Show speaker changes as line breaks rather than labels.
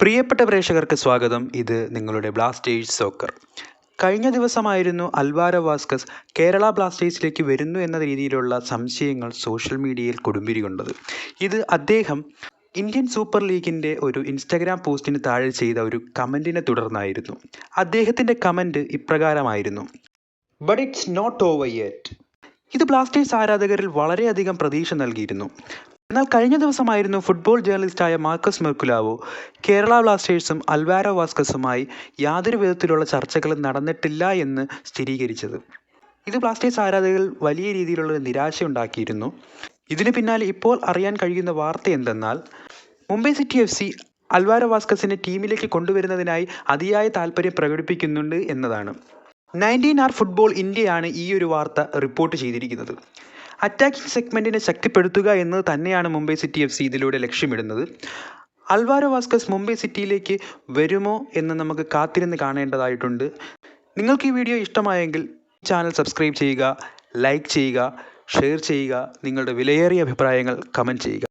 പ്രിയപ്പെട്ട പ്രേക്ഷകർക്ക് സ്വാഗതം. ഇത് നിങ്ങളുടെ ബ്ലാസ്റ്റേഴ്സ് സോക്കർ. കഴിഞ്ഞ ദിവസമായിരുന്നു അൽവാര വാസ്കസ് കേരള ബ്ലാസ്റ്റേഴ്സിലേക്ക് വരുന്നു എന്ന രീതിയിലുള്ള സംശയങ്ങൾ സോഷ്യൽ മീഡിയയിൽ കൊടുമ്പിരി കൊണ്ടത്. ഇത് അദ്ദേഹം ഇന്ത്യൻ സൂപ്പർ ലീഗിന്റെ ഒരു ഇൻസ്റ്റഗ്രാം പോസ്റ്റിന് താഴെ ചെയ്ത ഒരു കമന്റിനെ തുടർന്നായിരുന്നു. അദ്ദേഹത്തിന്റെ comment ഇപ്രകാരമായിരുന്നു. But it's not over yet ഇത് ബ്ലാസ്റ്റേഴ്സ് ആരാധകരിൽ വളരെയധികം പ്രതീക്ഷ നൽകിയിരുന്നു. എന്നാൽ കഴിഞ്ഞ ദിവസമായിരുന്നു ഫുട്ബോൾ ജേർണലിസ്റ്റായ മാർക്കസ് മെർക്കുലാവോ കേരള ബ്ലാസ്റ്റേഴ്സും അൽവാരോ വാസ്കസുമായി യാതൊരു വിധത്തിലുള്ള ചർച്ചകളും നടന്നിട്ടില്ല എന്ന് സ്ഥിരീകരിച്ചത്. ഇത് ബ്ലാസ്റ്റേഴ്സ് ആരാധകരിൽ വലിയ രീതിയിലുള്ള നിരാശയുണ്ടാക്കിയിരുന്നു. ഇതിന് പിന്നാലെ ഇപ്പോൾ അറിയാൻ കഴിയുന്ന വാർത്ത എന്തെന്നാൽ Mumbai city F C Alvaro വാസ്കസിനെ ടീമിലേക്ക് കൊണ്ടുവരുന്നതിനായി അതിയായ താല്പര്യം പ്രകടിപ്പിക്കുന്നുണ്ട് എന്നതാണ്. നയന്റീൻ ആർ ഫുട്ബോൾ ഇന്ത്യയാണ് ഈ ഒരു വാർത്ത റിപ്പോർട്ട് ചെയ്തിരിക്കുന്നത്. അറ്റാക്കിംഗ് സെഗ്മെന്റിനെ ശക്തിപ്പെടുത്തുക എന്നത് തന്നെയാണ് മുംബൈ സിറ്റി എഫ് സി ഇതിലൂടെ ലക്ഷ്യമിടുന്നത്. അൽവാരോ വാസ്കസ് മുംബൈ സിറ്റിയിലേക്ക് വരുമോ എന്ന് നമുക്ക് കാത്തിരുന്ന് കാണേണ്ടതായിട്ടുണ്ട്. നിങ്ങൾക്ക് ഈ വീഡിയോ ഇഷ്ടമായെങ്കിൽ ചാനൽ സബ്സ്ക്രൈബ് ചെയ്യുക ലൈക്ക് ചെയ്യുക ഷെയർ ചെയ്യുക നിങ്ങളുടെ വിലയേറിയ അഭിപ്രായങ്ങൾ കമന്റ് ചെയ്യുക.